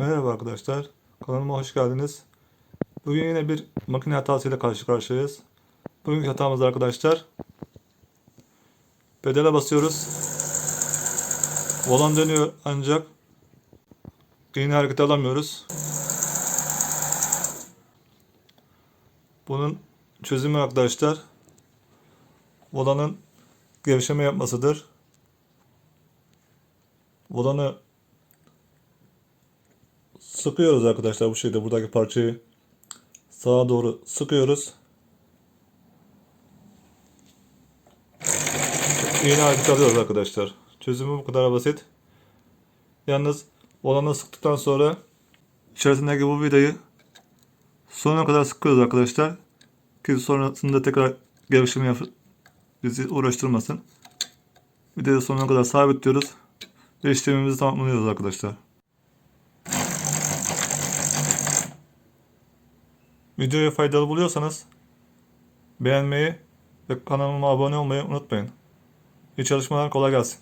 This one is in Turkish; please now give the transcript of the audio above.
Merhaba arkadaşlar, kanalıma hoş geldiniz. Bugün yine bir makine hatasıyla karşı karşıyayız. Bugünkü hatamız arkadaşlar, pedale basıyoruz. Volan dönüyor ancak yine hareket alamıyoruz. Bunun çözümü arkadaşlar, volanın gevşeme yapmasıdır. Volanı sıkıyoruz arkadaşlar bu şekilde buradaki parçayı sağa doğru sıkıyoruz. Yine hareket alıyoruz arkadaşlar. Çözümü bu kadar basit. Yalnız olanı sıktıktan sonra içerisindeki bu vidayı sonuna kadar sıkıyoruz arkadaşlar. Ki sonrasında tekrar gevşeme yap bizi uğraştırmasın. Vidayı sonuna kadar sabitliyoruz. Ve işlemimizi tamamlıyoruz arkadaşlar. Videoyu faydalı buluyorsanız beğenmeyi ve kanalıma abone olmayı unutmayın. İyi çalışmalar kolay gelsin.